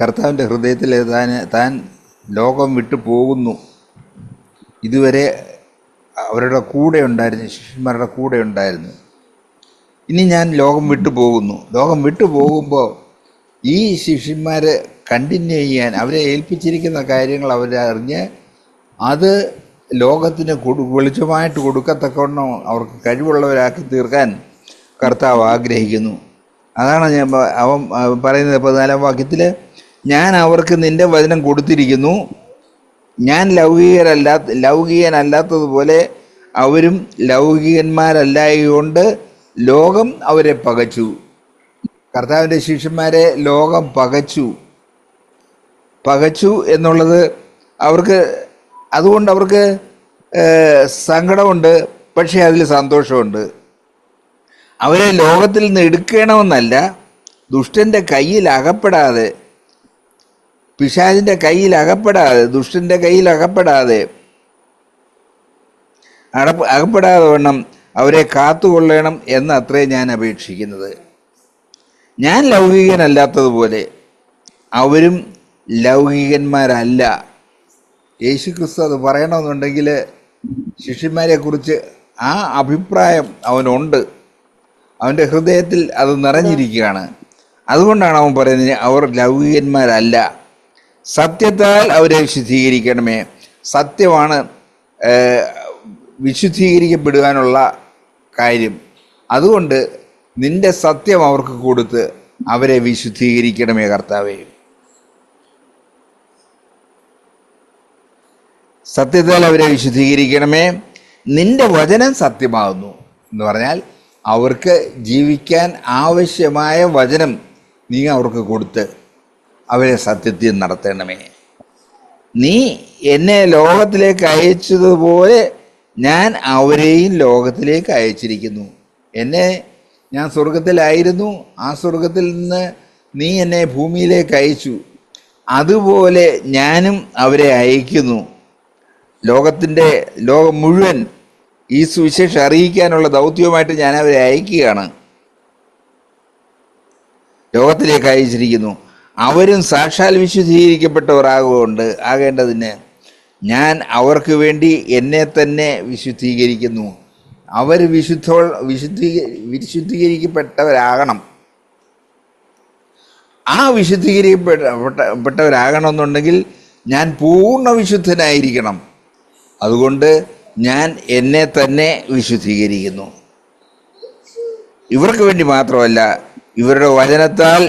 കർത്താവിന്റെ ഹൃദയത്തിൽ താൻ താൻ ലോകം വിട്ടു പോകുന്നു. ഇതുവരെ അവരുടെ കൂടെ ഉണ്ടായിരുന്നു ശിഷ്യന്മാരുടെ കൂടെ ഉണ്ടായിരുന്നു. ഇനി ഞാൻ ലോകം വിട്ടു പോകുന്നു. ലോകം വിട്ടു പോകുമ്പോൾ ഈ ശിഷ്യന്മാരെ കണ്ടിന്യൂ ചെയ്യാൻ അവരെ ഏൽപ്പിച്ചിരിക്കുന്ന കാര്യങ്ങൾ അവരറിഞ്ഞ് അത് ലോകത്തിന് കൊടു വെളിച്ചമായിട്ട് കൊടുക്കത്തക്കവണ്ണം അവർക്ക് കഴിവുള്ളവരാക്കി തീർക്കാൻ കർത്താവ് ആഗ്രഹിക്കുന്നു. അതാണ് ഞാൻ അവൻ പറയുന്നത് പതിനാലാം വാക്യത്തിൽ ഞാൻ അവർക്ക് നിന്റെ വചനം കൊടുത്തിരിക്കുന്നു. ഞാൻ ലൗകികരല്ലാത്ത ലൗകികനല്ലാത്തതുപോലെ അവരും ലൗകികന്മാരല്ലായതുകൊണ്ട് ലോകം അവരെ പകച്ചു. കർത്താവിന്റെ ശിഷ്യന്മാരെ ലോകം പകച്ചു. പകച്ചു എന്നുള്ളത് അവർക്ക് അതുകൊണ്ട് അവർക്ക് സങ്കടമുണ്ട് പക്ഷേ അതിൽ സന്തോഷമുണ്ട്. അവരെ ലോകത്തിൽ നിന്ന് എടുക്കണമെന്നല്ല ദുഷ്ടന്റെ കയ്യിൽ അകപ്പെടാതെ പിശാചിന്റെ കയ്യിൽ അകപ്പെടാതെ ദുഷ്ടന്റെ കയ്യിൽ അകപ്പെടാതെ. അടപ്പ് അകപ്പെടാതെ വണ്ണം അവരെ കാത്തുകൊള്ളണം എന്ന് അത്രേ ഞാൻ അപേക്ഷിക്കുന്നത്. ഞാൻ ലൗകികനല്ലാത്തതുപോലെ അവരും ലൗകികന്മാരല്ല. യേശു ക്രിസ്തു അത് പറയണമെന്നുണ്ടെങ്കിൽ ശിഷ്യന്മാരെ കുറിച്ച് ആ അഭിപ്രായം അവനുണ്ട്. അവന്റെ ഹൃദയത്തിൽ അത് നിറഞ്ഞിരിക്കുകയാണ്. അതുകൊണ്ടാണ് അവൻ പറയുന്നത് അവർ ലൗകികന്മാരല്ല. സത്യത്താൽ അവരെ വിശുദ്ധീകരിക്കണമേ. സത്യമാണ് വിശുദ്ധീകരിക്കപ്പെടുവാനുള്ള കാര്യം. അതുകൊണ്ട് നിന്റെ സത്യം അവർക്ക് കൊടുത്ത് അവരെ വിശുദ്ധീകരിക്കണമേ കർത്താവേ. സത്യത്താൽ അവരെ വിശുദ്ധീകരിക്കണമേ. നിന്റെ വചനം സത്യമാകുന്നു എന്ന് പറഞ്ഞാൽ അവർക്ക് ജീവിക്കാൻ ആവശ്യമായ വചനം നീ അവർക്ക് കൊടുത്ത് അവരെ സത്യത്തിൽ നടത്തണമേ. നീ എന്നെ ലോകത്തിലേക്ക് അയച്ചതുപോലെ ഞാൻ അവരെയും ലോകത്തിലേക്ക് അയച്ചിരിക്കുന്നു. എന്നെ ഞാൻ സ്വർഗത്തിലായിരുന്നു ആ സ്വർഗത്തിൽ നിന്ന് നീ എന്നെ ഭൂമിയിലേക്ക് അയച്ചു. അതുപോലെ ഞാനും അവരെ അയക്കുന്നു. ലോകത്തിന്റെ ലോകം മുഴുവൻ ഈ സുവിശേഷം അറിയിക്കാനുള്ള ദൗത്യവുമായിട്ട് ഞാൻ അവരെ അയക്കുകയാണ്. ലോകത്തിലേക്ക് അയച്ചിരിക്കുന്നു. അവരും സാക്ഷാൽ വിശുദ്ധീകരിക്കപ്പെട്ടവരാകൊണ്ട് ആകേണ്ടതിന് ഞാൻ അവർക്ക് വേണ്ടി എന്നെ തന്നെ വിശുദ്ധീകരിക്കുന്നു. അവർ വിശുദ്ധ വിശുദ്ധീ വിശുദ്ധീകരിക്കപ്പെട്ടവരാകണം. ആ വിശുദ്ധീകരിക്കപ്പെട്ടവരാകണം എന്നുണ്ടെങ്കിൽ ഞാൻ പൂർണ വിശുദ്ധനായിരിക്കണം. അതുകൊണ്ട് ഞാൻ എന്നെ തന്നെ വിശുദ്ധീകരിക്കുന്നു. ഇവർക്ക് വേണ്ടി മാത്രമല്ല ഇവരുടെ വചനത്താൽ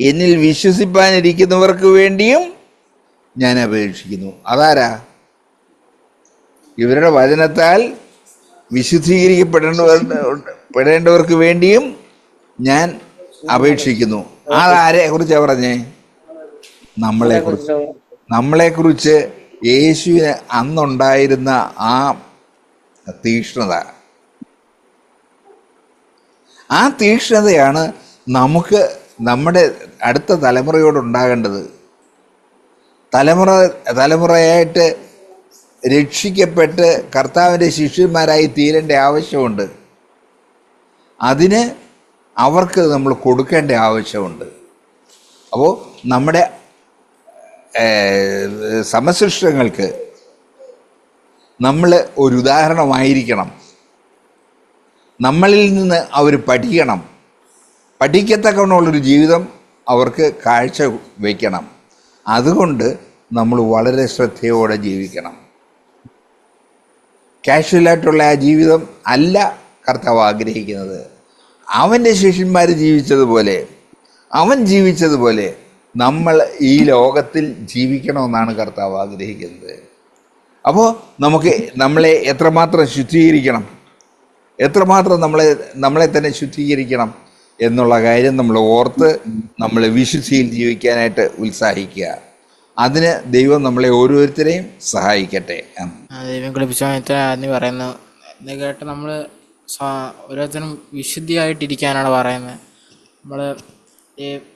എന്നിൽ വിശ്വസിപ്പാനിരിക്കുന്നവർക്ക് വേണ്ടിയും ഞാൻ അപേക്ഷിക്കുന്നു. അതാരാ? ഇവരുടെ വചനത്താൽ വിശുദ്ധീകരിക്കപ്പെടേണ്ടവർ പെടേണ്ടവർക്ക് വേണ്ടിയും ഞാൻ അപേക്ഷിക്കുന്നു. അതാരെ കുറിച്ചാണ് പറഞ്ഞേ? നമ്മളെ കുറിച്ച് നമ്മളെക്കുറിച്ച് യേശുവിന് അന്നുണ്ടായിരുന്ന ആ തീക്ഷ്ണത. ആ തീക്ഷ്ണതയാണ് നമുക്ക് നമ്മുടെ അടുത്ത തലമുറയോടുണ്ടാകേണ്ടത് തലമുറ തലമുറയായിട്ട് രക്ഷിക്കപ്പെട്ട് കർത്താവിന്റെ ശിഷ്യന്മാരായി തീരേണ്ട ആവശ്യമുണ്ട്. അതിന് അവർക്ക് നമ്മൾ കൊടുക്കേണ്ട ആവശ്യമുണ്ട്. അപ്പോൾ നമ്മുടെ സമശിഷ്ടങ്ങൾക്ക് നമ്മൾ ഒരു ഉദാഹരണമായിരിക്കണം. നമ്മളിൽ നിന്ന് അവർ പഠിക്കണം. പഠിക്കത്തക്കവണ്ണമുള്ളൊരു ജീവിതം അവർക്ക് കാഴ്ച വയ്ക്കണം അതുകൊണ്ട് നമ്മൾ വളരെ ശ്രദ്ധയോടെ ജീവിക്കണം. കാഷ്വലായിട്ടുള്ള ആ ജീവിതം അല്ല കർത്താവ് ആഗ്രഹിക്കുന്നത്. അവന്റെ ശിഷ്യന്മാർ ജീവിച്ചതുപോലെ അവൻ ജീവിച്ചതുപോലെ നമ്മൾ ഈ ലോകത്തിൽ ജീവിക്കണമെന്നാണ് കർത്താവ് ആഗ്രഹിക്കുന്നത്. അപ്പോൾ നമുക്ക് നമ്മളെ എത്രമാത്രം ശുദ്ധീകരിക്കണം? എത്രമാത്രം നമ്മളെ നമ്മളെ തന്നെ ശുദ്ധീകരിക്കണം? എന്നുള്ള കാര്യം നമ്മൾ ഓർത്ത് നമ്മൾ വിശുദ്ധിയിൽ ജീവിക്കാനായിട്ട് ഉത്സാഹിക്കുക. അതിന് ദൈവം നമ്മളെ ഓരോരുത്തരെയും സഹായിക്കട്ടെ. ദൈവം കുളിപ്പിച്ച എന്ന് പറയുന്നു. കേട്ട് നമ്മൾ ഓരോരുത്തരും വിശുദ്ധിയായിട്ടിരിക്കാനാണ് പറയുന്നത്. നമ്മൾ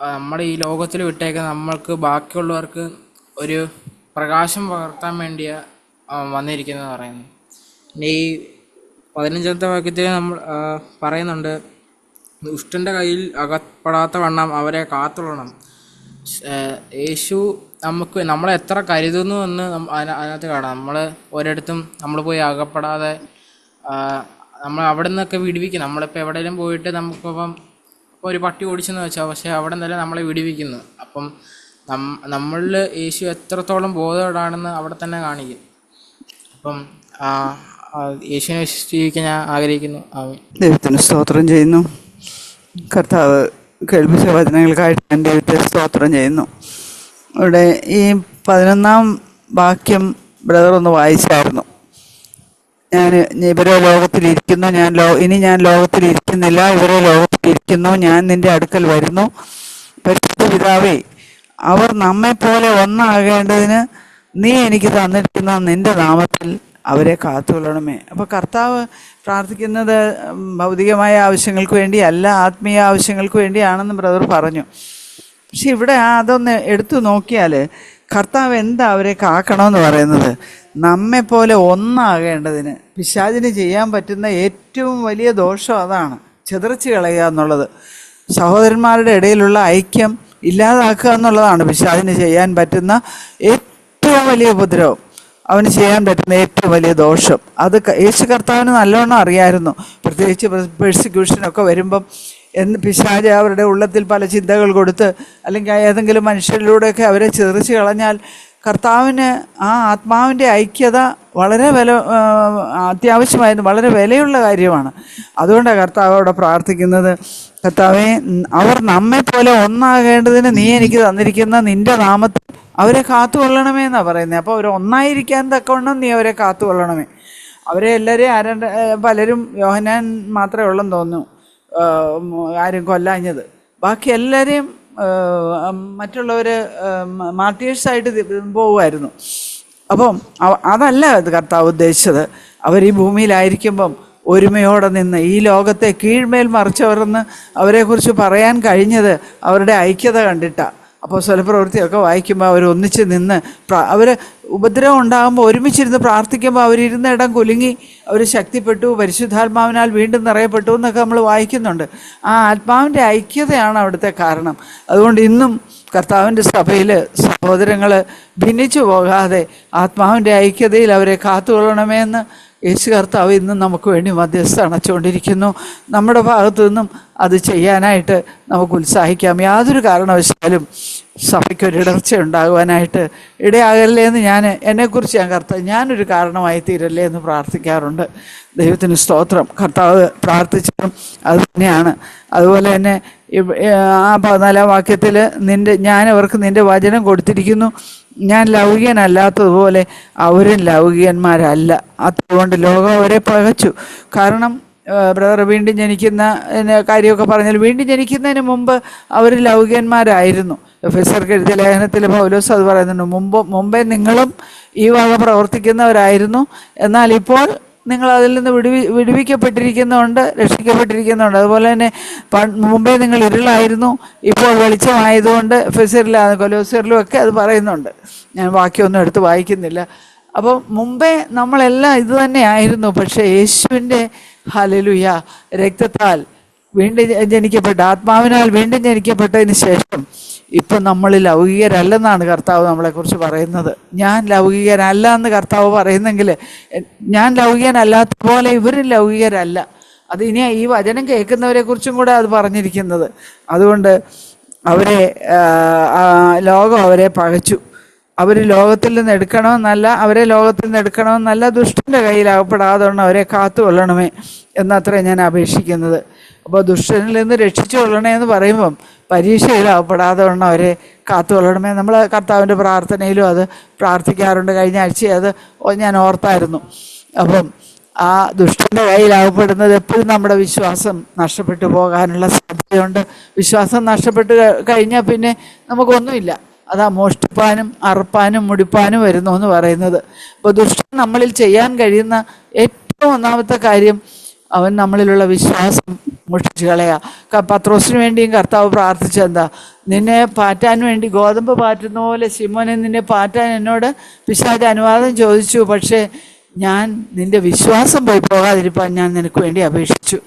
നമ്മുടെ ഈ ലോകത്തിൽ വിട്ടേക്ക് നമ്മൾക്ക് ബാക്കിയുള്ളവർക്ക് ഒരു പ്രകാശം പകർത്താൻ വേണ്ടിയ വന്നിരിക്കുന്നത് പറയുന്നു. ഈ പതിനഞ്ചാമത്തെ വാക്യത്തിൽ നമ്മൾ പറയുന്നുണ്ട്. ദുഷ്ടന്റെ കയ്യിൽ അകപ്പെടാത്ത വണ്ണം അവരെ കാത്തുകൊള്ളണം. യേശു നമുക്ക് നമ്മളെ എത്ര കരുതുന്നു എന്ന് അതിനകത്ത് കാണാം. നമ്മൾ ഒരിടത്തും നമ്മൾ പോയി അകപ്പെടാതെ നമ്മൾ അവിടെ നിന്നൊക്കെ വിടുവിക്കും നമ്മളിപ്പോൾ എവിടെയെങ്കിലും പോയിട്ട് നമുക്കിപ്പം ഇപ്പോൾ ഒരു പട്ടി ഓടിച്ചെന്ന് വെച്ചാൽ പക്ഷേ അവിടെ നിന്നല്ല നമ്മളെ വിടുവിക്കുന്നു. അപ്പം നമ്മളിൽ യേശു എത്രത്തോളം ബോധമുണ്ടാണെന്ന് അവിടെ തന്നെ കാണിക്കും. അപ്പം ആ, വിശ്വസിച്ച് യേശുവിനെ വിശ്വസിക്കാൻ ഞാൻ ആഗ്രഹിക്കുന്നു. ദൈവത്തിന് സ്തോത്രം ചെയ്യുന്നു. കർത്താവ് കേൾപ്പിച്ച വചനങ്ങൾക്കായിട്ട് ഞാൻ ദൈവത്തെ സ്തോത്രം ചെയ്യുന്നു. ഇവിടെ ഈ പതിനൊന്നാം വാക്യം ബ്രദർ ഒന്ന് വായിച്ചായിരുന്നു. ഞാൻ ഇവരെ ലോകത്തിലിരിക്കുന്നു ഞാൻ ലോ ഇനി ഞാൻ ലോകത്തിലിരിക്കുന്നില്ല ഇവരെ ലോകത്തിലിരിക്കുന്നു ഞാൻ നിന്റെ അടുക്കൽ വരുന്നു. പരിശുദ്ധ പിതാവേ അവർ നമ്മെപ്പോലെ ഒന്നാകേണ്ടതിന് നീ എനിക്ക് തന്നിരിക്കുന്ന നിന്റെ നാമത്തിൽ അവരെ കാത്തുകൊള്ളണമേ. അപ്പോൾ കർത്താവ് പ്രാർത്ഥിക്കുന്നത് ഭൗതികമായ ആവശ്യങ്ങൾക്ക് വേണ്ടി അല്ല ആത്മീയ ആവശ്യങ്ങൾക്ക് വേണ്ടിയാണെന്ന് ബ്രദർ പറഞ്ഞു. പക്ഷെ ഇവിടെ അതൊന്ന് എടുത്തു നോക്കിയാൽ കർത്താവ് എന്താ അവരെ കാക്കണമെന്ന് പറയുന്നത്? നമ്മെപ്പോലെ പോലെ ഒന്നാകേണ്ടതിന് പിശാചിന് ചെയ്യാൻ പറ്റുന്ന ഏറ്റവും വലിയ ദോഷം അതാണ്. ചിതറിച്ച് കളയുക എന്നുള്ളത്. സഹോദരന്മാരുടെ ഇടയിലുള്ള ഐക്യം ഇല്ലാതാക്കുക എന്നുള്ളതാണ് പിശാചിന് ചെയ്യാൻ പറ്റുന്ന ഏറ്റവും വലിയ ഉപദ്രവം. അവന് ചെയ്യാൻ പറ്റുന്ന ഏറ്റവും വലിയ ദോഷം. അത് യേശു കർത്താവിന് നല്ലോണം അറിയായിരുന്നു. പ്രത്യേകിച്ച് പെർസിക്യൂഷനൊക്കെ വരുമ്പം എന്ന് പിശാജ് അവരുടെ ഉള്ളത്തിൽ പല ചിന്തകൾ കൊടുത്ത് അല്ലെങ്കിൽ ഏതെങ്കിലും മനുഷ്യരിലൂടെയൊക്കെ അവരെ ചെറിച്ച് കളഞ്ഞാൽ കർത്താവിന് ആ ആത്മാവിന്റെ ഐക്യത വളരെ വില അത്യാവശ്യമായിരുന്നു. വളരെ വിലയുള്ള കാര്യമാണ്. അതുകൊണ്ടാണ് കർത്താവ് അവിടെ പ്രാർത്ഥിക്കുന്നത്. കർത്താവെ അവർ നമ്മെ പോലെ ഒന്നാകേണ്ടതിന് നീ എനിക്ക് തന്നിരിക്കുന്ന നിന്റെ നാമത്തിൽ അവരെ കാത്തുകൊള്ളണമേ എന്നാണ് പറയുന്നത് അപ്പോൾ അവർ ഒന്നായിരിക്കാൻ തക്കവണ്ണം നീ അവരെ കാത്തുകൊള്ളണമേ. അവരെ എല്ലാവരെയും ആരും പലരും യോഹനാൻ മാത്രമേ ഉള്ളെന്ന് തോന്നുന്നു. ആരും കൊല്ലാഞ്ഞത്. ബാക്കി എല്ലാവരെയും മറ്റുള്ളവർ മാർട്ടിയേഴ്സായിട്ട് പോകുമായിരുന്നു അപ്പം അതല്ല കർത്താവ് ഉദ്ദേശിച്ചത്. അവർ ഈ ഭൂമിയിലായിരിക്കുമ്പം ഒരുമയോടെ നിന്ന് ഈ ലോകത്തെ കീഴ്മേൽ മറിച്ചവരെന്ന് അവരെക്കുറിച്ച് പറയാൻ കഴിഞ്ഞത് അവരുടെ ഐക്യത കണ്ടിട്ടാണ് അപ്പോൾ സ്വലപ്രവൃത്തിയൊക്കെ വായിക്കുമ്പോൾ അവർ ഒന്നിച്ച് നിന്ന് അവർ ഉപദ്രവം ഉണ്ടാകുമ്പോൾ ഒരുമിച്ചിരുന്ന് പ്രാർത്ഥിക്കുമ്പോൾ അവരിരുന്ന ഇടം കുലുങ്ങി അവർ ശക്തിപ്പെട്ടു പരിശുദ്ധാത്മാവിനാൽ വീണ്ടും നിറയപ്പെട്ടു എന്നൊക്കെ നമ്മൾ വായിക്കുന്നുണ്ട്. ആ ആത്മാവിന്റെ ഐക്യതയാണ് അവിടുത്തെ കാരണം. അതുകൊണ്ട് ഇന്നും കർത്താവിന്റെ സഭയിൽ സഹോദരങ്ങൾ ഭിന്നിച്ചു പോകാതെ ആത്മാവിന്റെ ഐക്യതയിൽ അവരെ കാത്തുകൊള്ളണമേ എന്ന് യേശു കർത്താവ് ഇന്നും നമുക്ക് വേണ്ടി മധ്യസ്ഥ അണച്ചുകൊണ്ടിരിക്കുന്നു. നമ്മുടെ ഭാഗത്തു നിന്നും അത് ചെയ്യാനായിട്ട് നമുക്ക് ഉത്സാഹിക്കാം. യാതൊരു കാരണവശാലും സഭയ്ക്കൊരിടർച്ച ഉണ്ടാകുവാനായിട്ട് ഇടയാകല്ലേ എന്ന് ഞാൻ എന്നെക്കുറിച്ച് ഞാൻ കർത്താവ് ഞാനൊരു കാരണമായി തീരല്ലേ എന്ന് പ്രാർത്ഥിക്കാറുണ്ട്. ദൈവത്തിന് സ്തോത്രം. കർത്താവ് പ്രാർത്ഥിച്ചതും അതുതന്നെയാണ് അതുപോലെ തന്നെ ആ പതിനാലാം വാക്യത്തിൽ നിന്റെ ഞാൻ അവർക്ക് നിന്റെ വചനം കൊടുത്തിരിക്കുന്നു. ഞാൻ ലൗകികനല്ലാത്തതുപോലെ അവരും ലൗകികന്മാരല്ല. അതുകൊണ്ട് ലോകം അവരെ പകച്ചു. കാരണം ബ്രദർ വീണ്ടും ജനിക്കുന്ന കാര്യമൊക്കെ പറഞ്ഞാൽ വീണ്ടും ജനിക്കുന്നതിന് മുമ്പ് അവർ ലൗകികന്മാരായിരുന്നു. എഫെസർക്ക് എഴുതിയ ലേഖനത്തിൽ പൗലോസ് അത് പറയുന്നുണ്ട് മുമ്പ് മുമ്പേ നിങ്ങളും ഈ വക പ്രവർത്തിക്കുന്നവരായിരുന്നു. എന്നാൽ ഇപ്പോൾ നിങ്ങൾ അതിൽ നിന്ന് വിടുവി വിടുവിക്കപ്പെട്ടിരിക്കുന്നുണ്ട് രക്ഷിക്കപ്പെട്ടിരിക്കുന്നുണ്ട്. അതുപോലെ തന്നെ മുമ്പേ നിങ്ങൾ ഇരുളായിരുന്നു ഇപ്പോൾ വെളിച്ചമായതുകൊണ്ട് ഫെസറിലും കൊലോസിറിലും ഒക്കെ അത് പറയുന്നുണ്ട്. ഞാൻ ബാക്കിയൊന്നും എടുത്ത് വായിക്കുന്നില്ല. അപ്പോൾ മുമ്പേ നമ്മളെല്ലാം ഇത് തന്നെയായിരുന്നു പക്ഷേ യേശുവിന്റെ ഹലലുയ രക്തത്താൽ വീണ്ടും ജനിക്കപ്പെട്ട ആത്മാവിനാൽ വീണ്ടും ജനിക്കപ്പെട്ടതിന് ശേഷം ഇപ്പം നമ്മൾ ലൗകികരല്ലെന്നാണ് കർത്താവ് നമ്മളെക്കുറിച്ച് പറയുന്നത്. ഞാൻ ലൗകികരല്ല എന്ന് കർത്താവ് പറയുന്നെങ്കിൽ ഞാൻ ലൗകികനല്ലാത്ത പോലെ ഇവരും ലൗകികരല്ല. അത് ഇനി ഈ വചനം കേൾക്കുന്നവരെ കുറിച്ചും കൂടെ അത് പറഞ്ഞിരിക്കുന്നത്. അതുകൊണ്ട് അവരെ ലോകം അവരെ പകച്ചു. അവർ ലോകത്തിൽ നിന്ന് എടുക്കണമെന്നല്ല അവരെ ലോകത്തിൽ നിന്ന് എടുക്കണമെന്നല്ല ദുഷ്ടന്റെ കയ്യിൽ അകപ്പെടാതെ അവരെ കാത്തുകൊള്ളണമേ എന്നത്രേ ഞാൻ അപേക്ഷിക്കുന്നത്. അപ്പോൾ ദുഷ്ടനിൽ നിന്ന് രക്ഷിച്ചു കൊള്ളണേ എന്ന് പറയുമ്പം പരീക്ഷയിലാവപ്പെടാതെ വേണം അവരെ കാത്തുകൊള്ളണമേ നമ്മൾ കർത്താവിന്റെ പ്രാർത്ഥനയിലും അത് പ്രാർത്ഥിക്കാറുണ്ട്. കഴിഞ്ഞ ആഴ്ച അത് ഞാൻ ഓർത്തായിരുന്നു. അപ്പം ആ ദുഷ്ടന്റെ കയ്യിലാവപ്പെടുന്നത് എപ്പോഴും നമ്മുടെ വിശ്വാസം നഷ്ടപ്പെട്ടു പോകാനുള്ള സാധ്യതയുണ്ട്. വിശ്വാസം നഷ്ടപ്പെട്ട് കഴിഞ്ഞാൽ പിന്നെ നമുക്കൊന്നുമില്ല. അതാ മോഷ്ടിപ്പാനും അറുപ്പാനും മുടിപ്പാനും വരുന്നു എന്ന് പറയുന്നത്. അപ്പോൾ ദുഷ്ടൻ നമ്മളിൽ ചെയ്യാൻ കഴിയുന്ന ഏറ്റവും ഒന്നാമത്തെ കാര്യം അവൻ നമ്മളിലുള്ള വിശ്വാസം മുഷിച്ച് കളയാ. ക- പത്രോസിന് വേണ്ടിയും കർത്താവ് പ്രാർത്ഥിച്ചെന്താ നിന്നെ പാറ്റാൻ വേണ്ടി ഗോതമ്പ് പാറ്റുന്ന പോലെ ശിമോനെ നിന്നെ പാറ്റാൻ എന്നോട് പിശാച് അനുവാദം ചോദിച്ചു. പക്ഷേ ഞാൻ നിന്റെ വിശ്വാസം പോയി പോകാതിരിപ്പാൻ ഞാൻ നിനക്ക് വേണ്ടി അപേക്ഷിച്ചു.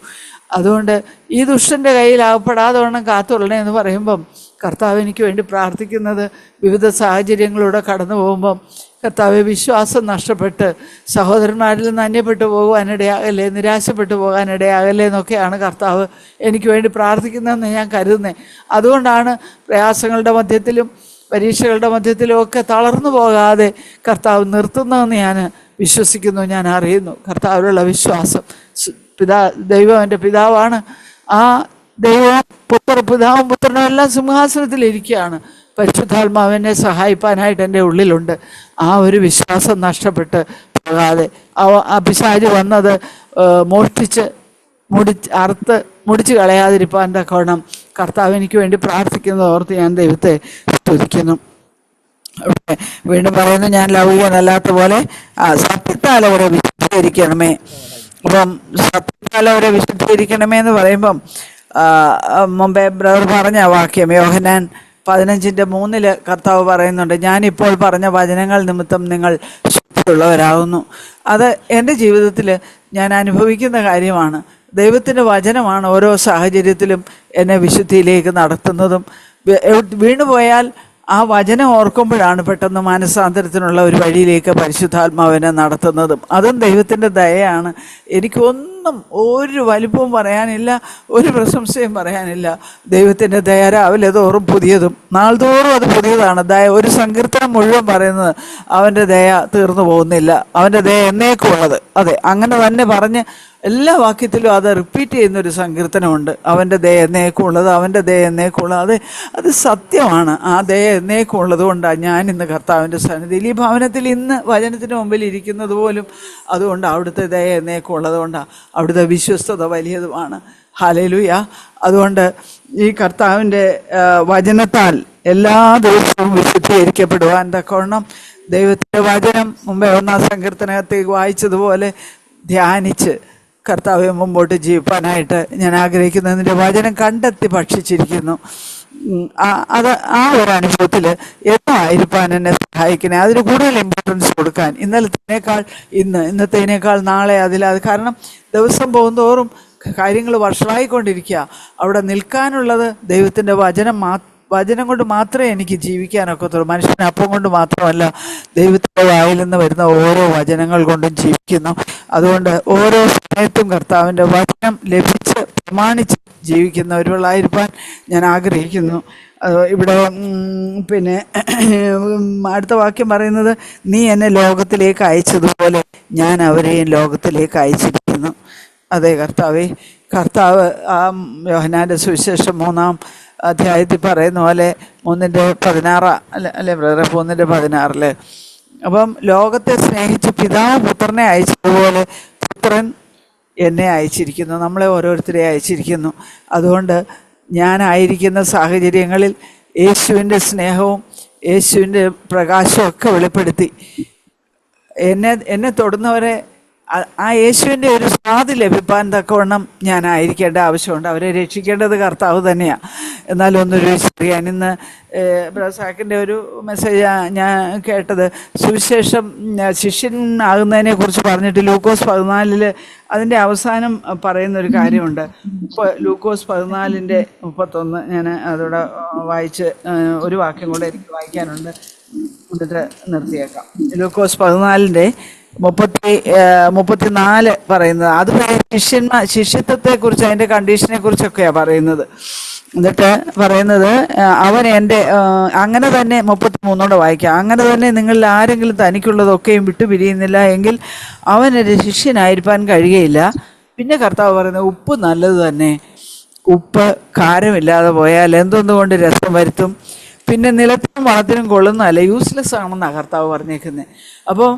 അതുകൊണ്ട് ഈ ദുഷ്ടന്റെ കയ്യിൽ അകപ്പെടാതെ വേണം കാത്തുള്ളണേ എന്ന് പറയുമ്പം കർത്താവ് എനിക്ക് വേണ്ടി പ്രാർത്ഥിക്കുന്നത് വിവിധ സാഹചര്യങ്ങളിലൂടെ കടന്നു പോകുമ്പം കർത്താവ് വിശ്വാസം നഷ്ടപ്പെട്ട് സഹോദരന്മാരിൽ നിന്ന് അന്യപ്പെട്ടു പോകുവാനിടയാകല്ലേ നിരാശപ്പെട്ടു പോകാനിടയാകല്ലേ എന്നൊക്കെയാണ് കർത്താവ് എനിക്ക് വേണ്ടി പ്രാർത്ഥിക്കുന്നതെന്ന് ഞാൻ കരുതുന്നത് അതുകൊണ്ടാണ് പ്രയാസങ്ങളുടെ മധ്യത്തിലും പരീക്ഷകളുടെ മധ്യത്തിലും ഒക്കെ തളർന്നു പോകാതെ കർത്താവ് നിർത്തുന്നതെന്ന് ഞാൻ വിശ്വസിക്കുന്നു ഞാൻ അറിയുന്നു. കർത്താവിലുള്ള വിശ്വാസം പിതാ ദൈവം എന്റെ പിതാവാണ്. ആ ദൈവം പുത്ര പിതാവും പുത്രനും എല്ലാം സിംഹാസനത്തിലിരിക്കുകയാണ്. പരിശുദ്ധാത്മാവിനെ സഹായിപ്പാനായിട്ട് എന്റെ ഉള്ളിലുണ്ട്. ആ ഒരു വിശ്വാസം നഷ്ടപ്പെട്ട് പോകാതെ. ആ അഭിശാജ് വന്നത് മോഷ്ടിച്ച് മുടി അറുത്ത് മുടിച്ച് കളയാതിരിപ്പാൻ തക്കവണ്ണം കർത്താവ് എനിക്ക് വേണ്ടി പ്രാർത്ഥിക്കുന്നത് ഓർത്ത് ഞാൻ ദൈവത്തെ സ്തുതിക്കുന്നു. വീണ്ടും പറയുന്നു ഞാൻ ലൗകികനല്ലാത്ത പോലെ സത്യത്താൽ അവരെ വിശുദ്ധീകരിക്കണമേ. അപ്പം സത്യത്താൽ അവരെ വിശുദ്ധീകരിക്കണമേ എന്ന് പറയുമ്പം മുമ്പേ ബ്രദർ പറഞ്ഞ വാക്യം യോഹനാൻ പതിനഞ്ചിന്റെ മൂന്നിൽ കർത്താവ് പറയുന്നുണ്ട് ഞാനിപ്പോൾ പറഞ്ഞ വചനങ്ങൾ നിമിത്തം നിങ്ങൾ ശുദ്ധിയുള്ളവരാകുന്നു. അത് എന്റെ ജീവിതത്തിൽ ഞാൻ അനുഭവിക്കുന്ന കാര്യമാണ്. ദൈവത്തിന്റെ വചനമാണ് ഓരോ സാഹചര്യത്തിലും എന്നെ വിശുദ്ധിയിലേക്ക് നടത്തുന്നതും. വീണുപോയാൽ ആ വചനം ഓർക്കുമ്പോഴാണ് പെട്ടെന്ന് മാനസാന്തരത്തിനുള്ള ഒരു വഴിയിലേക്ക് പരിശുദ്ധാത്മാവിനെ നടത്തുന്നതും. അതും ദൈവത്തിന്റെ ദയയാണ്. എനിക്കൊന്നും ഒരു വലിപ്പവും പറയാനില്ല ഒരു പ്രശംസയും പറയാനില്ല. ദൈവത്തിന്റെ ദയ രാവിലെ തോറും പുതിയതും നാൾതോറും അത് പുതിയതാണ്. ദയ ഒരു സങ്കീർത്തനം മുഴുവൻ പറയുന്നത് അവന്റെ ദയ തീർന്നു പോകുന്നില്ല. അവന്റെ ദയ എന്നേക്കുള്ളത് അതെ അങ്ങനെ തന്നെ പറഞ്ഞ് എല്ലാ വാക്യത്തിലും അത് റിപ്പീറ്റ് ചെയ്യുന്ന ഒരു സങ്കീർത്തനമുണ്ട്. അവന്റെ ദയ എന്നേക്കുള്ളത് അവന്റെ ദയ എന്നേക്കുള്ളത്. അത് അത് സത്യമാണ്. ആ ദയ എന്നേക്കുള്ളത് കൊണ്ടാണ് ഞാൻ ഇന്ന് കർത്താവിന്റെ സന്നിധിയിൽ. ഈ ഭവനത്തിൽ ഇന്ന് വചനത്തിന് മുമ്പിൽ ഇരിക്കുന്നത് പോലും അതുകൊണ്ട് അവിടുത്തെ ദയ എന്നേക്കുള്ളത് കൊണ്ടാണ് അവിടുത്തെ വിശ്വസ്തത വലിയതുമാണ്. ഹലലുയ അതുകൊണ്ട് ഈ കർത്താവിന്റെ വചനത്താൽ എല്ലാ ദിവസവും വിശുദ്ധീകരിക്കപ്പെടുവാൻ തക്കവണ്ണം ദൈവത്തിന്റെ വചനം മുമ്പേ ഒന്നാം സങ്കീർത്തനത്തേക്ക് വായിച്ചതുപോലെ ധ്യാനിച്ച് കർത്താവെ മുമ്പോട്ട് ജീവിപ്പാനായിട്ട് ഞാൻ ആഗ്രഹിക്കുന്നു. ആഗ്രഹിക്കുന്നതിന്റെ വചനം കണ്ടെത്തി ഭക്ഷിച്ചിരിക്കുന്നു. അത് ആ ഒരു അനുഭവത്തിൽ എന്നായിരിക്കാൻ എന്നെ സഹായിക്കണേ? അതിന് കൂടുതൽ ഇമ്പോർട്ടൻസ് കൊടുക്കാൻ. ഇന്നലത്തേനേക്കാൾ ഇന്ന് ഇന്നത്തേനേക്കാൾ നാളെ അതിൽ അത് കാരണം ദിവസം പോകുന്തോറും കാര്യങ്ങൾ വഷളായിക്കൊണ്ടിരിക്കുക. അവിടെ നിൽക്കാനുള്ളത് ദൈവത്തിന്റെ വചനം മാ വചനം കൊണ്ട് മാത്രമേ എനിക്ക് ജീവിക്കാനൊക്കത്തുള്ളൂ. മനുഷ്യന് അപ്പം കൊണ്ട് മാത്രമല്ല ദൈവത്തിന്റെ വായിൽ നിന്ന് വരുന്ന ഓരോ വചനങ്ങൾ കൊണ്ടും ജീവിക്കുന്നു. അതുകൊണ്ട് ഓരോ സമയത്തും കർത്താവിന്റെ വചനം ലഭിച്ച് പ്രമാണിച്ച് ജീവിക്കുന്നവരുകളായിരിക്കാൻ ഞാൻ ആഗ്രഹിക്കുന്നു. ഇവിടെ പിന്നെ അടുത്ത വാക്യം പറയുന്നത് നീ എന്നെ ലോകത്തിലേക്ക് അയച്ചതുപോലെ ഞാൻ അവരെയും ലോകത്തിലേക്ക് അയച്ചിരിക്കുന്നു. അതെ കർത്താവെ കർത്താവ് ആ യോഹനാന്റെ സുവിശേഷം മൂന്നാം അധ്യായത്തിൽ പറയുന്ന പോലെ മൂന്നിന്റെ പതിനാറ് അല്ലെ അല്ലേ ബ്രദറെ മൂന്നിന്റെ പതിനാറിൽ അപ്പം ലോകത്തെ സ്നേഹിച്ച് പിതാവ് പുത്രനെ അയച്ചതുപോലെ പുത്രൻ എന്നെ അയച്ചിരിക്കുന്നു നമ്മളെ ഓരോരുത്തരെ അയച്ചിരിക്കുന്നു. അതുകൊണ്ട് ഞാനായിരിക്കുന്ന സാഹചര്യങ്ങളിൽ യേശുവിന്റെ സ്നേഹവും യേശുവിന്റെ പ്രകാശവും ഒക്കെ വെളിപ്പെടുത്തി. എന്നെ എന്നെ തൊടുന്നവരെ ആ- യേശുവിന്റെ ഒരു സ്വാതി ലഭിപ്പാൻ തക്കവണ്ണം ഞാൻ ആയിരിക്കേണ്ട ആവശ്യമുണ്ട്. അവരെ രക്ഷിക്കേണ്ടത് കർത്താവ് തന്നെയാണ് എന്നാലും ഒന്ന് ചോദിച്ചറിയാൻ ഇന്ന് ബ്രസാക്കിന്റെ ഒരു മെസ്സേജ് ഞാൻ കേട്ടത്. സുവിശേഷം ശിഷ്യൻ ആകുന്നതിനെ കുറിച്ച് പറഞ്ഞിട്ട് ലൂക്കോസ് പതിനാലിൽ അതിന്റെ അവസാനം പറയുന്ന ഒരു കാര്യമുണ്ട്. ഇപ്പോൾ ലൂക്കോസ് പതിനാലിന്റെ മുപ്പത്തൊന്ന് ഞാൻ അതോടെ വായിച്ച് ഒരു വാക്യം കൂടെ എനിക്ക് വായിക്കാനുണ്ട്. എന്നിട്ട് നിർത്തിയേക്കാം. ലൂക്കോസ് പതിനാലിന്റെ മുപ്പത്തി മുപ്പത്തിനാല് പറയുന്നത്. അത് ശിഷ്യന്മാർ ശിഷ്യത്വത്തെ കുറിച്ച് അതിന്റെ കണ്ടീഷനെ കുറിച്ചൊക്കെയാണ് പറയുന്നത്. എന്നിട്ട് പറയുന്നത് അവൻ എന്റെ അങ്ങനെ തന്നെ മുപ്പത്തി മൂന്നോടെ വായിക്കാം. അങ്ങനെ തന്നെ നിങ്ങളിൽ ആരെങ്കിലും തനിക്കുള്ളതൊക്കെയും വിട്ടുപിരിയുന്നില്ല എങ്കിൽ അവൻ ഒരു ശിഷ്യനായിരിക്കാൻ കഴിയയില്ല പിന്നെ കർത്താവ് പറയുന്നത് ഉപ്പ് നല്ലത് തന്നെ. ഉപ്പ് കാരമില്ലാതെ പോയാൽ എന്തൊന്നുകൊണ്ട് രസം വരുത്തും? പിന്നെ നിലത്തിനും വളത്തിനും കൊള്ളുന്നതല്ല. യൂസ്ലെസ് ആണെന്നാണ് കർത്താവ് പറഞ്ഞേക്കുന്നത് അപ്പോൾ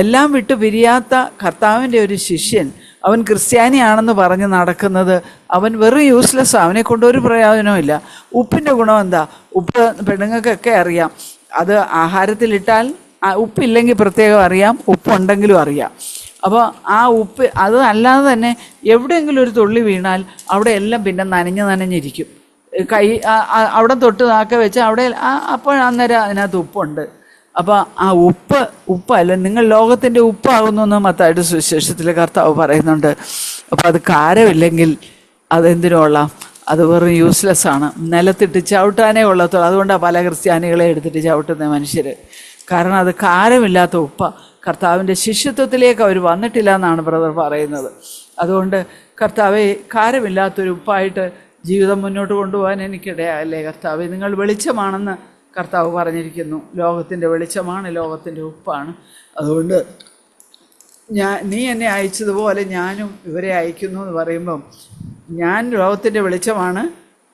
എല്ലാം വിട്ടു പിരിയാത്ത കർത്താവിന്റെ ഒരു ശിഷ്യൻ അവൻ ക്രിസ്ത്യാനിയാണെന്ന് പറഞ്ഞ് നടക്കുന്നത് അവൻ വെറും യൂസ്ലെസ് അവനെ കൊണ്ട് ഒരു പ്രയോജനമില്ല ഉപ്പിന്റെ ഗുണം എന്താ? ഉപ്പ് പെണ്ണുങ്ങൾക്കൊക്കെ അറിയാം. അത് ആഹാരത്തിലിട്ടാൽ ഉപ്പില്ലെങ്കിൽ പ്രത്യേകം അറിയാം ഉപ്പുണ്ടെങ്കിലും അറിയാം. അപ്പോൾ ആ ഉപ്പ് അത് അല്ലാതെ തന്നെ എവിടെയെങ്കിലും ഒരു തുള്ളി വീണാൽ അവിടെ എല്ലാം പിന്നെ നനഞ്ഞ് നനഞ്ഞിരിക്കും. കൈ അവിടെ തൊട്ട് നാക്ക വെച്ച് അവിടെ അപ്പോഴന്നേരം അതിനകത്ത് ഉപ്പുണ്ട്. അപ്പോൾ ആ ഉപ്പ് ഉപ്പ് അല്ല നിങ്ങൾ ലോകത്തിന്റെ ഉപ്പാകുന്നു മത്തായിട്ട് സുവിശേഷത്തിൽ കർത്താവ് പറയുന്നുണ്ട്. അപ്പോൾ അത് കാരമില്ലെങ്കിൽ അതെന്തിനുള്ള അത് വെറും യൂസ്ലെസ് ആണ്. നിലത്തിട്ട് ചവിട്ടാനേ ഉള്ളത്തുള്ളൂ. അതുകൊണ്ടാണ് പല ക്രിസ്ത്യാനികളെ എടുത്തിട്ട് ചവിട്ടുന്ന മനുഷ്യർ കാരണം അത് കാരമില്ലാത്ത ഉപ്പ. കർത്താവിന്റെ ശിഷ്യത്വത്തിലേക്ക് അവർ വന്നിട്ടില്ല എന്നാണ് ബ്രദർ പറയുന്നത്. അതുകൊണ്ട് കർത്താവെ കാരമില്ലാത്തൊരു ഉപ്പായിട്ട് ജീവിതം മുന്നോട്ട് കൊണ്ടുപോകാൻ എനിക്കിടയല്ലേ കർത്താവെ? നിങ്ങൾ വെളിച്ചമാണെന്ന് കർത്താവ് പറഞ്ഞിരിക്കുന്നു ലോകത്തിന്റെ വെളിച്ചമാണ് ലോകത്തിന്റെ ഉപ്പാണ്. അതുകൊണ്ട് ഞാൻ നീ എന്നെ അയച്ചതുപോലെ ഞാനും ഇവരെ അയക്കുന്നു എന്ന് പറയുമ്പം ഞാൻ ലോകത്തിന്റെ വെളിച്ചമാണ്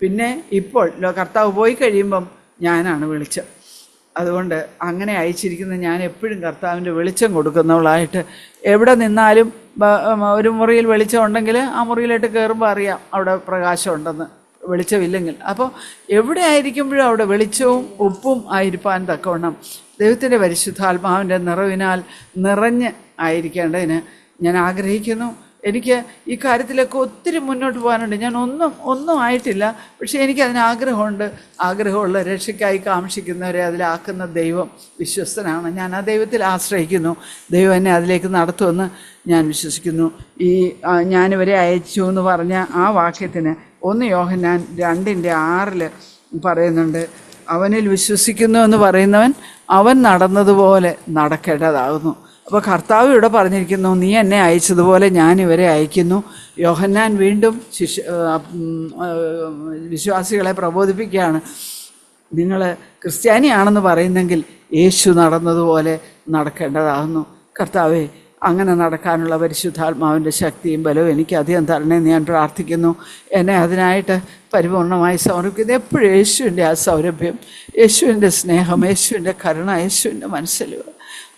പിന്നെ ഇപ്പോൾ കർത്താവ് പോയി കഴിയുമ്പം ഞാനാണ് വെളിച്ചം. അതുകൊണ്ട് അങ്ങനെ അയച്ചിരിക്കുന്ന ഞാൻ എപ്പോഴും കർത്താവിന്റെ വെളിച്ചം കൊടുക്കുന്നവളായിട്ട്. എവിടെ നിന്നാലും ഒരു മുറിയിൽ വെളിച്ചം ഉണ്ടെങ്കിൽ ആ മുറിയിലോട്ട് കയറുമ്പോൾ അറിയാം അവിടെ പ്രകാശം ഉണ്ടെന്ന് വെളിച്ചമില്ലെങ്കിൽ അപ്പോൾ എവിടെ ആയിരിക്കുമ്പോഴും അവിടെ വെളിച്ചവും ഉപ്പും ആയിരിക്കാൻ തക്കവണ്ണം. ദൈവത്തിന്റെ പരിശുദ്ധാത്മാവിന്റെ നിറവിനാൽ നിറഞ്ഞ് ആയിരിക്കേണ്ടതിന് ഞാൻ ആഗ്രഹിക്കുന്നു. എനിക്ക് ഈ കാര്യത്തിലൊക്കെ ഒത്തിരി മുന്നോട്ട് പോകാനുണ്ട്. ഞാൻ ഒന്നും ഒന്നും ആയിട്ടില്ല. പക്ഷേ എനിക്ക് അതിനാഗ്രഹമുണ്ട് ആഗ്രഹമുള്ള രക്ഷയ്ക്കായി കാക്ഷിക്കുന്നവരെ അതിലാക്കുന്ന ദൈവം വിശ്വസ്തനാണ്. ഞാൻ ആ ദൈവത്തിൽ ആശ്രയിക്കുന്നു. ദൈവം എന്നെ അതിലേക്ക് നടത്തുമെന്ന് ഞാൻ വിശ്വസിക്കുന്നു. ഈ ഞാനിവരെ അയച്ചു എന്ന് പറഞ്ഞ ആ വാക്യത്തിന് ഒന്ന് യോഹന്നാൻ രണ്ടിന്റെ ആറിൽ പറയുന്നുണ്ട് അവനിൽ വിശ്വസിക്കുന്നു എന്ന് പറയുന്നവൻ അവൻ നടന്നതുപോലെ നടക്കേണ്ടതാകുന്നു. അപ്പോൾ കർത്താവ് ഇവിടെ പറഞ്ഞിരിക്കുന്നു നീ എന്നെ അയച്ചതുപോലെ ഞാൻ ഇവരെ അയക്കുന്നു. യോഹന്നാൻ വീണ്ടും ആ, വിശ്വാസികളെ പ്രബോധിപ്പിക്കുകയാണ്. നിങ്ങൾ ക്രിസ്ത്യാനിയാണെന്ന് പറയുന്നെങ്കിൽ യേശു നടന്നതുപോലെ നടക്കേണ്ടതാകുന്നു. കർത്താവെ അങ്ങനെ നടക്കാനുള്ള പരിശുദ്ധാത്മാവിന്റെ ശക്തിയും ബലവും എനിക്ക് അധികം തരണമെന്ന് ഞാൻ പ്രാർത്ഥിക്കുന്നു. എന്നെ അതിനായിട്ട് പരിപൂർണമായി സമർപ്പിക്കുന്നു. എപ്പോഴും യേശുവിന്റെ ആ സൗരഭ്യം യേശുവിന്റെ സ്നേഹം യേശുവിന്റെ കരുണ യേശുവിന്റെ മനസ്സിലുക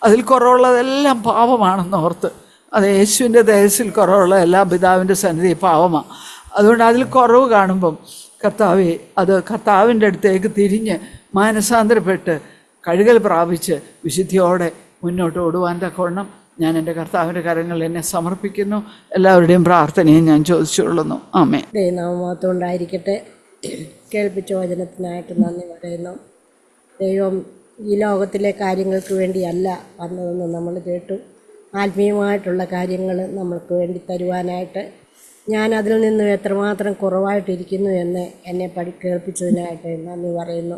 അതിൽ കുറവുള്ളതെല്ലാം പാപമാണെന്ന് ഓർത്ത് അത് യേശുവിന്റെ ദേശത്തിൽ കുറവുള്ള എല്ലാ പിതാവിന്റെ സന്നിധി പാവമാണ് അതുകൊണ്ട് അതിൽ കുറവ് കാണുമ്പം കർത്താവെ അത് കർത്താവിന്റെ അടുത്തേക്ക് തിരിഞ്ഞ് മാനസാന്തരപ്പെട്ട് കഴുകൽ പ്രാപിച്ച് വിശുദ്ധിയോടെ മുന്നോട്ട് ഓടുവാൻ തക്കവണ്ണം ഞാൻ എന്റെ കർത്താവിന്റെ കരങ്ങളിൽ എന്നെ സമർപ്പിക്കുന്നു. എല്ലാവരുടെയും പ്രാർത്ഥനയും ഞാൻ ചോദിച്ചുകൊള്ളുന്നു. ആമേ ദൈവനാമത്വം ഉണ്ടായിരിക്കട്ടെ. കേൾപ്പിച്ച വചനത്തിനായിട്ട് നന്ദി പറയുന്നു. ദൈവം ഈ ലോകത്തിലെ കാര്യങ്ങൾക്ക് വേണ്ടിയല്ല വന്നതെന്ന് നമ്മൾ കേട്ടു. ആത്മീയമായിട്ടുള്ള കാര്യങ്ങൾ നമ്മൾക്ക് വേണ്ടി തരുവാനായിട്ട്. ഞാൻ അതിൽ നിന്ന് എത്രമാത്രം കുറവായിട്ടിരിക്കുന്നു എന്ന് എന്നെ പഠി കേൾപ്പിച്ചതിനായിട്ട് നന്ദി പറയുന്നു.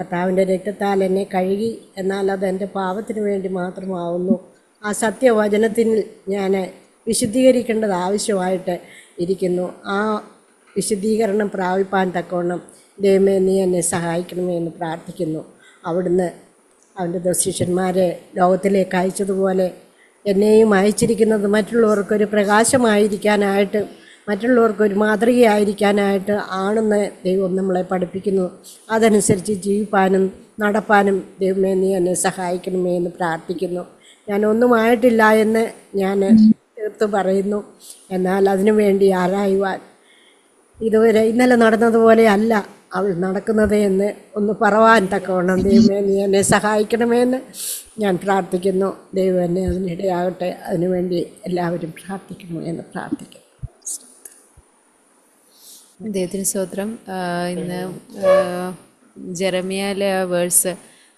കർത്താവിന്റെ രക്തത്താൽ എന്നെ കഴുകി എന്നാൽ അത് എന്റെ പാപത്തിന് വേണ്ടി മാത്രമാവുന്നു. ആ സത്യവചനത്തിൽ ഞാൻ വിശുദ്ധീകരിക്കേണ്ടത് ആവശ്യമായിട്ട് ഇരിക്കുന്നു. ആ വിശുദ്ധീകരണം പ്രാപിപ്പാൻ തക്കവണ്ണം ദൈവമേ നീ എന്നെ സഹായിക്കണമേ എന്ന് പ്രാർത്ഥിക്കുന്നു. അവിടുന്ന് അവന്റെ ശിഷ്യന്മാരെ ലോകത്തിലേക്ക് അയച്ചതുപോലെ എന്നെയും അയച്ചിരിക്കുന്നത് മറ്റുള്ളവർക്കൊരു പ്രകാശമായിരിക്കാനായിട്ട് മറ്റുള്ളവർക്കൊരു മാതൃകയായിരിക്കാനായിട്ട് ആണെന്ന് ദൈവം നമ്മളെ പഠിപ്പിക്കുന്നു. അതനുസരിച്ച് ജീവിപ്പാനും നടപ്പാനും ദൈവമേ നീ എന്നെ സഹായിക്കണമേ എന്ന് പ്രാർത്ഥിക്കുന്നു. ഞാൻ ഒന്നുമായിട്ടില്ല എന്ന് ഞാൻ തീർത്ത് പറയുന്നു. എന്നാൽ അതിനു വേണ്ടി ആരായുവാൻ? ഇതുവരെ ഇന്നലെ നടന്നതുപോലെ അല്ല. അവൾ നടക്കുന്നത് എന്ന് ഒന്ന് പറവാൻ തക്കവണ്ണം ദൈവമേ നീ എന്നെ സഹായിക്കണമെന്ന് ഞാൻ പ്രാർത്ഥിക്കുന്നു. ദൈവം എന്നെ അതിനിടയാകട്ടെ. അതിനുവേണ്ടി എല്ലാവരും പ്രാർത്ഥിക്കുന്നു എന്ന് പ്രാർത്ഥിക്കുന്നു. ദൈവത്തിന് സ്തോത്രം. ഇന്ന് ജെറമിയാലെ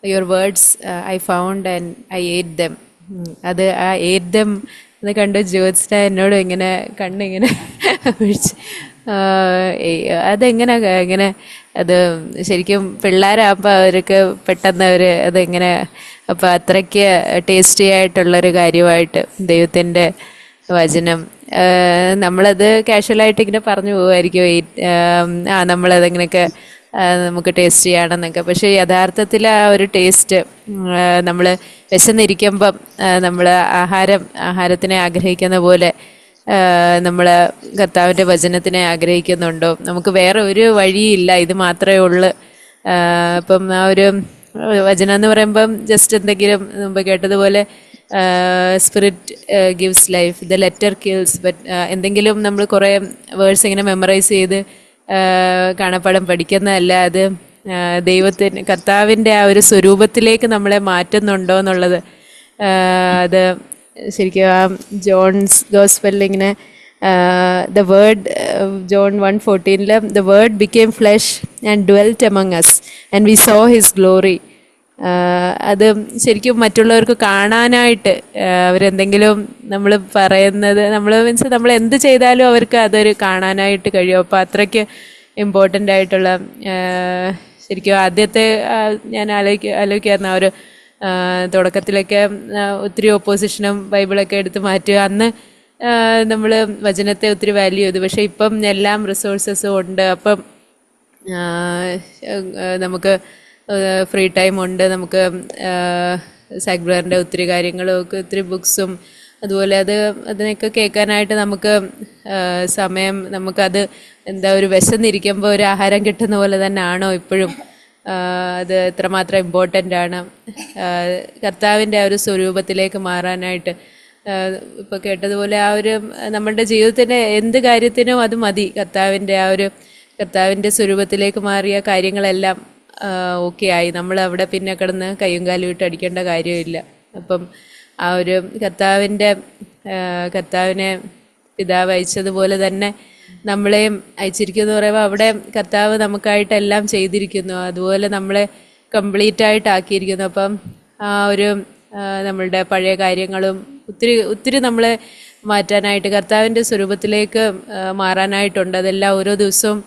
your words I found and I ate them. അത് ആ ഏറ്റ് അത് കണ്ട് ജ്യോത്സ്ന എന്നോട് ഇങ്ങനെ കണ്ണിങ്ങനെ ഒഴിച്ച് അതെങ്ങനെ ഇങ്ങനെ അത് ശരിക്കും പിള്ളേരാകുമ്പോൾ അവർക്ക് പെട്ടെന്ന് അവർ അതെങ്ങനെ അപ്പോൾ അത്രയ്ക്ക് ടേസ്റ്റി ആയിട്ടുള്ളൊരു കാര്യമായിട്ട് ദൈവത്തിന്റെ വചനം. നമ്മളത് കാഷ്വലായിട്ട് ഇങ്ങനെ പറഞ്ഞു പോകുമായിരിക്കും ആം, നമ്മളതങ്ങനെയൊക്കെ നമുക്ക് ടേസ്റ്റ് ചെയ്യണമെന്നൊക്കെ പക്ഷേ യഥാർത്ഥത്തിൽ ആ ഒരു ടേസ്റ്റ് നമ്മൾ വിശന്നിരിക്കുമ്പം നമ്മൾ ആഹാരം ആഹാരത്തിനെ ആഗ്രഹിക്കുന്ന പോലെ നമ്മൾ കർത്താവിന്റെ വചനത്തിനെ ആഗ്രഹിക്കുന്നുണ്ടോ? നമുക്ക് വേറെ ഒരു വഴിയില്ല ഇത് മാത്രമേ ഉള്ളൂ. അപ്പം ആ ഒരു വചനം എന്ന് പറയുമ്പം ജസ്റ്റ് എന്തെങ്കിലും മുമ്പ് കേട്ടതുപോലെ spirit gives life the letter kills but എന്തെങ്കിലും നമ്മൾ കുറേ വേർഡ്സ് ഇങ്ങനെ മെമ്മറൈസ് ചെയ്ത് കാണപ്പാടം. പഠിക്കുന്നതല്ല ദൈവത്തിന് കർത്താവിന്റെ ആ ഒരു സ്വരൂപത്തിലേക്ക് നമ്മളെ മാറ്റുന്നുണ്ടോ എന്നുള്ളത്. അത് ശരിക്കും ആ ജോൺസ് ഗോസ്പെല്ലിൽ the word John one ഫോർട്ടീനിൽ the word became flesh and dwelt among us and we saw his glory അത് ശരിക്കും മറ്റുള്ളവർക്ക് കാണാനായിട്ട് അവരെന്തെങ്കിലും നമ്മൾ പറയുന്നത് നമ്മൾ മീൻസ് നമ്മൾ എന്ത് ചെയ്താലും അവർക്ക് അതൊരു കാണാനായിട്ട് കഴിയും. അപ്പോൾ അത്രയ്ക്ക് ഇമ്പോർട്ടന്റ് ആയിട്ടുള്ള ശരിക്കും ആദ്യത്തെ ഞാൻ ആലോചിക്ക ആലോചിക്കായിരുന്നു ആ ഒരു തുടക്കത്തിലൊക്കെ ഒത്തിരി ഓപ്പോസിഷനും ബൈബിളൊക്കെ എടുത്ത് മാറ്റുക. അന്ന് നമ്മൾ വചനത്തെ ഒത്തിരി വാല്യൂ ചെയ്തു. പക്ഷേ ഇപ്പം എല്ലാം റിസോഴ്സസും ഉണ്ട്. അപ്പം നമുക്ക് ഫ്രീ ടൈം ഉണ്ട്. നമുക്ക് സാഗ്ബ്രറിന്റെ ഒത്തിരി കാര്യങ്ങളും ഒക്കെ ഒത്തിരി ബുക്സും അതുപോലെ അത് അതിനൊക്കെ കേൾക്കാനായിട്ട് നമുക്ക് സമയം നമുക്കത് എന്താ ഒരു വിശന്നിരിക്കുമ്പോൾ ഒരു ആഹാരം കിട്ടുന്ന പോലെ തന്നെ ആണോ ഇപ്പോഴും അത് എത്രമാത്രം ഇമ്പോർട്ടന്റ് ആണ്. കർത്താവിന്റെ ആ ഒരു സ്വരൂപത്തിലേക്ക് മാറാനായിട്ട് ഇപ്പോൾ കേട്ടതുപോലെ ആ ഒരു നമ്മളുടെ ജീവിതത്തിന്റെ എന്ത് കാര്യത്തിനും അത് മതി. കർത്താവിന്റെ ആ ഒരു കർത്താവിന്റെ സ്വരൂപത്തിലേക്ക് മാറിയ കാര്യങ്ങളെല്ലാം ഓക്കെ ആയി. നമ്മൾ അവിടെ പിന്നെ കിടന്ന് കയ്യും കാലും ഇട്ട് അടിക്കേണ്ട കാര്യമില്ല. അപ്പം ആ ഒരു കർത്താവിന്റെ കർത്താവിനെ പിതാവ് അയച്ചതുപോലെ തന്നെ നമ്മളെയും അയച്ചിരിക്കുന്നു. പറയുമ്പോൾ അവിടെ കർത്താവ് നമുക്കായിട്ട് എല്ലാം ചെയ്തിരിക്കുന്നു. അതുപോലെ നമ്മളെ കംപ്ലീറ്റ് ആയിട്ട് ആക്കിയിരിക്കുന്നു അപ്പം ആ ഒരു നമ്മളുടെ പഴയ കാര്യങ്ങളും ഒത്തിരി ഒത്തിരി നമ്മളെ മാറ്റാനായിട്ട് കർത്താവിന്റെ സ്വരൂപത്തിലേക്ക് മാറാനായിട്ടുണ്ട്. അതെല്ലാം ഓരോ ദിവസവും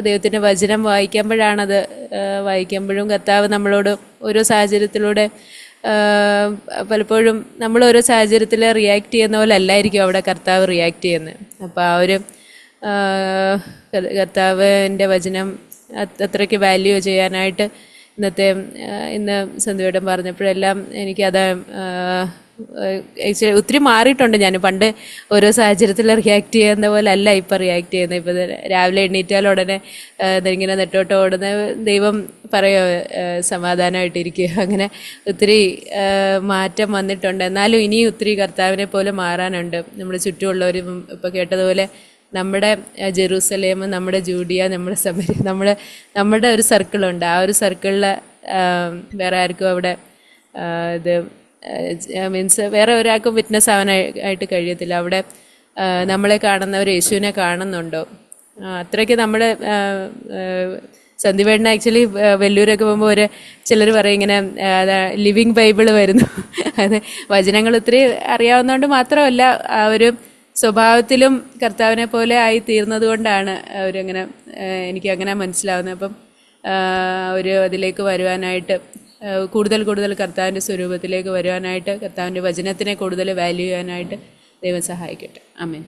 ദൈവത്തിന്റെ വചനം വായിക്കുമ്പോഴാണത് വായിക്കുമ്പോഴും കർത്താവ് നമ്മളോട് ഓരോ സാഹചര്യത്തിലൂടെ പലപ്പോഴും നമ്മൾ ഓരോ സാഹചര്യത്തിൽ റിയാക്ട് ചെയ്യുന്ന പോലെ അല്ലായിരിക്കും അവിടെ കർത്താവ് റിയാക്ട് ചെയ്യുന്നത്. അപ്പോൾ ആ ഒരു കർത്താവിന്റെ വചനം അത് അത്രയ്ക്ക് വാല്യൂ ചെയ്യാനായിട്ട് ഇന്നത്തെ ഇന്ന് സന്ധ്യയോടം പറഞ്ഞപ്പോഴെല്ലാം എനിക്കത് ഒത്തിരി മാറിയിട്ടുണ്ട്. ഞാൻ പണ്ട് ഓരോ സാഹചര്യത്തിൽ റിയാക്ട് ചെയ്യുന്ന പോലെ അല്ല ഇപ്പം റിയാക്ട് ചെയ്യുന്നത്. ഇപ്പം രാവിലെ എണ്ണീറ്റാൽ ഉടനെ ഇങ്ങനെ നെട്ടോട്ട് ഓടുന്ന ദൈവം പറയോ സമാധാനമായിട്ടിരിക്കുക. അങ്ങനെ ഒത്തിരി മാറ്റം വന്നിട്ടുണ്ട്. എന്നാലും ഇനിയും ഒത്തിരി കർത്താവിനെ പോലെ മാറാനുണ്ട്. നമ്മുടെ ചുറ്റുമുള്ളവരും ഇപ്പോൾ കേട്ടതുപോലെ നമ്മുടെ ജെറൂസലേം നമ്മുടെ ജൂഡിയ നമ്മുടെ സമരി നമ്മുടെ നമ്മുടെ ഒരു സർക്കിളുണ്ട് ആ ഒരു സർക്കിളിൽ വേറെ ആർക്കും അവിടെ ഇത് മീൻസ് വേറെ ഒരാൾക്കും വിറ്റ്നസ് ആവാനായിട്ട് കഴിയത്തില്ല. അവിടെ നമ്മളെ കാണുന്നവർ യേശുവിനെ കാണുന്നുണ്ടോ? അത്രയ്ക്ക് നമ്മുടെ സന്ധിവേണ്ണ ആക്ച്വലി വെല്ലൂരൊക്കെ പോകുമ്പോൾ ഒരു ചിലർ പറയും ഇങ്ങനെ ലിവിങ് ബൈബിൾ വരുന്നു. അത് വചനങ്ങൾ ഒത്തിരി അറിയാവുന്നതുകൊണ്ട് മാത്രമല്ല ആ ഒരു സ്വഭാവത്തിലും കർത്താവിനെ പോലെ ആയി തീർന്നത് കൊണ്ടാണ് അവരങ്ങനെ എനിക്കങ്ങനെ മനസ്സിലാവുന്നത്. അപ്പം അവർ അതിലേക്ക് വരുവാനായിട്ട് കൂടുതൽ കൂടുതൽ കർത്താവിന്റെ സ്വരൂപത്തിലേക്ക് വരുവാനായിട്ട് കർത്താവിന്റെ വചനത്തിനെ കൂടുതൽ വാല്യൂ ചെയ്യാനായിട്ട് ദൈവം സഹായിക്കട്ടെ. ആമേൻ.